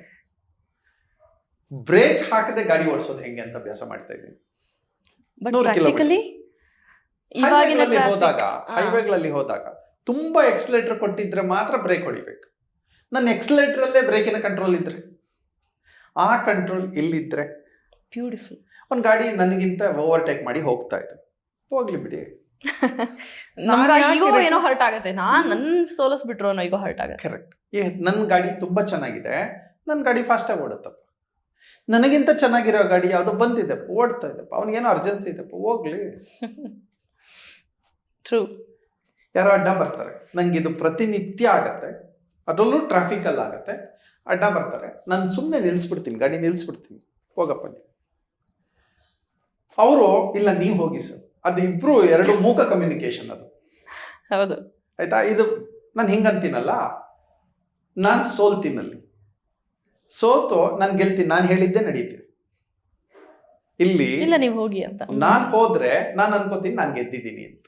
ಬ್ರೇಕ್ ಹಾಕದೆ ಗಾಡಿ ಓಡಿಸೋದು ಹೆಂಗೆ ಅಂತ ಅಭ್ಯಾಸ ಮಾಡ್ತಾ ಇದ್ದೀನಿ. ನೂರು ಹೈವೇಗಳಲ್ಲಿ ಹೋದಾಗ ಹೈವೇಗಳಲ್ಲಿ ಹೋದಾಗ ತುಂಬಾ ಎಕ್ಸಲೇಟರ್ ಕೊಟ್ಟಿದ್ರೆ ಮಾತ್ರ ಬ್ರೇಕ್ ಹೊಡಿಬೇಕು. ನನ್ನ ಎಕ್ಸಲೇಟರಲ್ಲೇ ಬ್ರೇಕಿನ ಕಂಟ್ರೋಲ್ ಇದ್ರೆ. ಆ ಕಂಟ್ರೋಲ್ ಇಲ್ಲಿದ್ರೆ ಬ್ಯೂಟಿಫುಲ್ ಒಂದು ಗಾಡಿ ನನಗಿಂತ ಓವರ್ಟೇಕ್ ಮಾಡಿ ಹೋಗ್ತಾ ಇದೆ. ಹೋಗ್ಲಿ ಬಿಡಿ. ಏನೋ ಹರ್ಟ್ ಆಗುತ್ತೆ. ನಾನು ನನ್ ಸೋಲಿಸ್ಬಿಟ್ರು ಈಗ ಹರ್ಟ್ ಆಗುತ್ತೆ. ಕರೆಕ್ಟ್ ಏ ನನ್ನ ಗಾಡಿ ತುಂಬಾ ಚೆನ್ನಾಗಿದೆ. ನನ್ನ ಗಾಡಿ ಫಾಸ್ಟಾಗಿ ಓಡುತ್ತಪ್ಪ ನನಗಿಂತ ಚೆನ್ನಾಗಿರೋ ಗಾಡಿ ಯಾವುದೋ ಬಂದಿದೆ ಓಡ್ತಾ ಇದೆಪ್ಪ ಅವನಿಗೇನೋ ಅರ್ಜೆನ್ಸಿ ಇದೆಪ್ಪ ಹೋಗ್ಲಿ. ಟ್ರೂ ಯಾರೋ ಅಡ್ಡ ಬರ್ತಾರೆ. ನಂಗೆ ಇದು ಪ್ರತಿನಿತ್ಯ ಆಗತ್ತೆ. ಅದರಲ್ಲೂ ಟ್ರಾಫಿಕಲ್ಲಿ ಆಗತ್ತೆ. ಅಡ್ಡ ಬರ್ತಾರೆ. ನಾನು ಸುಮ್ಮನೆ ನಿಲ್ಲಿಸ್ಬಿಡ್ತೀನಿ ಗಾಡಿ ನಿಲ್ಲಿಸ್ಬಿಡ್ತೀನಿ ಹೋಗಪ್ಪ ನೀವು ಅವರು ಇಲ್ಲ ನೀವು ಹೋಗಿ ಸರ್. ಅದು ಇಬ್ರು ಎರಡು ಮೂಕ ಕಮ್ಯುನಿಕೇಶನ್ ಅದು. ಹೌದು. ಆಯ್ತಾ? ಇದು ನಾನು ಹಿಂಗಂತೀನಲ್ಲ? ನಾನು ಸೋಲ್ತೀನಲ್ಲಿ. ಸೋತು ನಾನು ಗೆಲ್ತೀನಿ ನಾನು ಹೇಳಿದ್ದೆ ನಡೀತೀನಿ ಇಲ್ಲಿ ಇಲ್ಲ ನೀವು ಹೋಗಿ ಅಂತ. ನಾನು ಹೋದ್ರೆ ನಾನು ಅನ್ಕೋತೀನಿ ನಾನು ಗೆದ್ದಿದ್ದೀನಿ ಅಂತ.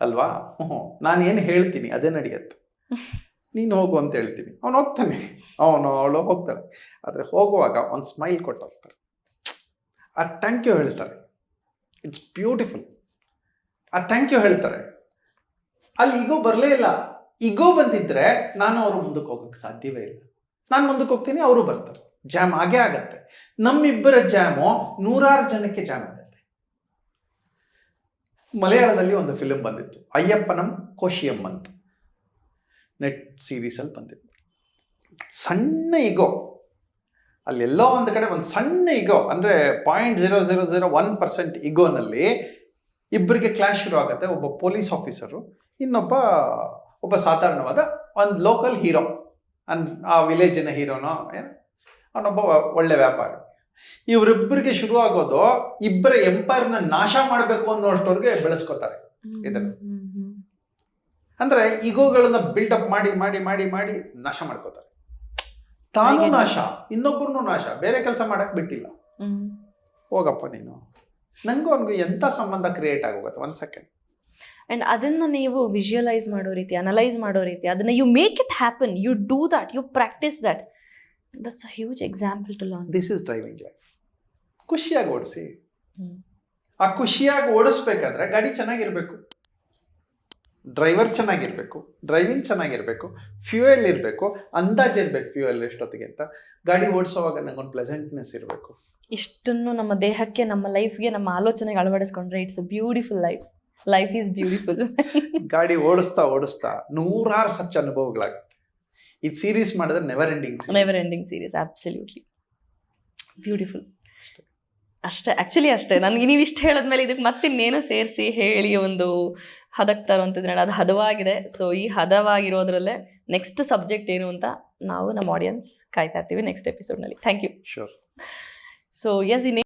ಅಲ್ವಾ? ಹ್ಞೂ ನಾನು ಏನು ಹೇಳ್ತೀನಿ ಅದೇ ನಡೆಯತ್ತೆ. ನೀನು ಹೋಗು ಅಂತ ಹೇಳ್ತೀನಿ. ಅವನು ಹೋಗ್ತಾನೆ. ಅವನು ಅವಳು ಹೋಗ್ತಾಳೆ. ಆದರೆ ಹೋಗುವಾಗ ಒಂದು ಸ್ಮೈಲ್ ಕೊಟ್ಟು ಹೋಗ್ತಾರೆ ಆ ಥ್ಯಾಂಕ್ ಯು ಹೇಳ್ತಾರೆ. ಇಟ್ಸ್ ಬ್ಯೂಟಿಫುಲ್ ಆ ಥ್ಯಾಂಕ್ ಯು ಹೇಳ್ತಾರೆ. ಅಲ್ಲಿ ಈಗೋ ಬರಲೇ ಇಲ್ಲ. ಈಗೋ ಬಂದಿದ್ರೆ ನಾನು ಅವ್ರ ಮುಂದಕ್ಕೆ ಹೋಗಕ್ಕೆ ಸಾಧ್ಯವೇ ಇಲ್ಲ. ನಾನು ಮುಂದಕ್ಕೆ ಹೋಗ್ತೀನಿ, ಅವರು ಬರ್ತಾರೆ. ಜಾಮ್ ಆಗೇ ಆಗತ್ತೆ. ನಮ್ಮಿಬ್ಬರ ಜಾಮು ನೂರಾರು ಜನಕ್ಕೆ ಜಾಮ್ ಆಗುತ್ತೆ. ಮಲಯಾಳದಲ್ಲಿ ಒಂದು ಫಿಲಮ್ ಬಂದಿತ್ತು, ಅಯ್ಯಪ್ಪನಂ ಕೋಶಿಯಂ ಅಂತ. ನೆಟ್ ಸೀರೀಸಲ್ಲಿ ಬಂದಿತ್ತು. ಸಣ್ಣ ಇಗೋ ಅಲ್ಲೆಲ್ಲೋ ಒಂದು ಕಡೆ ಒಂದು ಸಣ್ಣ ಇಗೋ ಅಂದರೆ point zero zero zero one percent ಇಗೋನಲ್ಲಿ ಇಬ್ಬರಿಗೆ ಕ್ಲಾಶ್ ಶುರು ಆಗುತ್ತೆ. ಒಬ್ಬ ಪೊಲೀಸ್ ಆಫೀಸರು ಇನ್ನೊಬ್ಬ, ಒಬ್ಬ ಸಾಧಾರಣವಾದ ಒಂದು ಲೋಕಲ್ ಹೀರೋ ಅನ್ ಆ ವಿಲೇಜಿನ ಹೀರೋನೋ ಏನು ಅವನೊಬ್ಬ ಒಳ್ಳೆ ವ್ಯಾಪಾರಿ. ಇವರಿಬ್ಬರಿಗೆ ಶುರು ಆಗೋದು ಇಬ್ಬರ ಎಂಪೈರ್ನ ನಾಶ ಮಾಡಬೇಕು ಅನ್ನೋಷ್ಟವ್ರಿಗೆ ಬೆಳೆಸ್ಕೋತಾರೆ ಇದನ್ನು. ಅಂದ್ರೆ ಈಗೋಗಳನ್ನ ಬಿಲ್ಡಪ್ ಮಾಡಿ ಮಾಡಿ ಮಾಡಿ ಮಾಡಿ ನಾಶ ಮಾಡ್ಕೋತಾರೆ. ತಾನು ನಾಶ ಇನ್ನೊಬ್ಬರನ್ನು ನಾಶ ಬೇರೆ ಕೆಲಸ ಮಾಡಕ್ ಬಿಟ್ಟಿಲ್ಲ. ಹೋಗಪ್ಪ ನೀನು. ನಂಗೂ ಅವನಿಗೂ ಎಂತ ಸಂಬಂಧ ಕ್ರಿಯೇಟ್ ಆಗೋಗುತ್ತೆ? ಒಂದು ಸೆಕೆಂಡ್ ಅಂಡ್ ಅದನ್ನು ನೀವು ವಿಜುವಲೈಸ್ ಮಾಡೋ ರೀತಿ ಅನಲೈಸ್ ಮಾಡೋ ರೀತಿ ಅದನ್ನು you make it happen you do that you practise that that's a huge example to learn this is driving life ಖುಷಿಯಾಗಿ ಓಡಿಸಿ. ಆ ಖುಷಿಯಾಗಿ ಓಡಿಸ್ಬೇಕಾದ್ರೆ ಗಾಡಿ ಚೆನ್ನಾಗಿರಬೇಕು. ಡ್ರೈವರ್ ಚೆನ್ನಾಗಿರಬೇಕು. ಡ್ರೈವಿಂಗ್ ಚೆನ್ನಾಗಿರಬೇಕು. ಫ್ಯೂಯಲ್ ಇರಬೇಕು. ಅಂದಾಜು ಇರಬೇಕು ಫ್ಯೂಯಲ್ ಎಷ್ಟೊತ್ತಿಗೆ ಅಂತ. ಗಾಡಿ ಓಡಿಸೋವಾಗ ನಂಗೊಂದು ಪ್ಲೆಸೆಂಟ್ನೆಸ್ ಇರಬೇಕು. ಇಷ್ಟನ್ನು ನಮ್ಮ ದೇಹಕ್ಕೆ ನಮ್ಮ ಲೈಫ್ಗೆ ನಮ್ಮ ಆಲೋಚನೆಗೆ ಅಳವಡಿಸ್ಕೊಂಡ್ರೆ it's a beautiful life life is beautiful ಗಾಡಿ ಓಡಿಸ್ತಾ ಓಡಿಸ್ತಾ ನೂರಾರು ಸಚ್ಚ ಅನುಭವಗಳಾಗುತ್ತೆ. ಇದು ಸೀರೀಸ್ ಮಾಡಿದ್ರೆ never ending never ending series absolutely beautiful ಅಷ್ಟೇ. ಆ್ಯಕ್ಚುಲಿ ಅಷ್ಟೇ. ನನಗೆ ನೀವು ಇಷ್ಟು ಹೇಳಿದ್ಮೇಲೆ ಇದಕ್ಕೆ ಮತ್ತಿನ್ನೇನು ಸೇರಿಸಿ ಹೇಳಿ ಒಂದು ಹದಕ್ಕೆ ತರುವಂಥದ್ದು ಅದು ಹದವಾಗಿದೆ. ಸೊ ಈ ಹದವಾಗಿರೋದ್ರಲ್ಲೇ ನೆಕ್ಸ್ಟ್ ಸಬ್ಜೆಕ್ಟ್ ಏನು ಅಂತ ನಾವು ನಮ್ಮ ಆಡಿಯನ್ಸ್ ಕಾಯ್ತಾ ಇರ್ತೀವಿ ನೆಕ್ಸ್ಟ್ ಎಪಿಸೋಡ್ನಲ್ಲಿ ಥ್ಯಾಂಕ್ ಯು ಶೋರ್ ಸೊ ಎಸ್ ಇನ್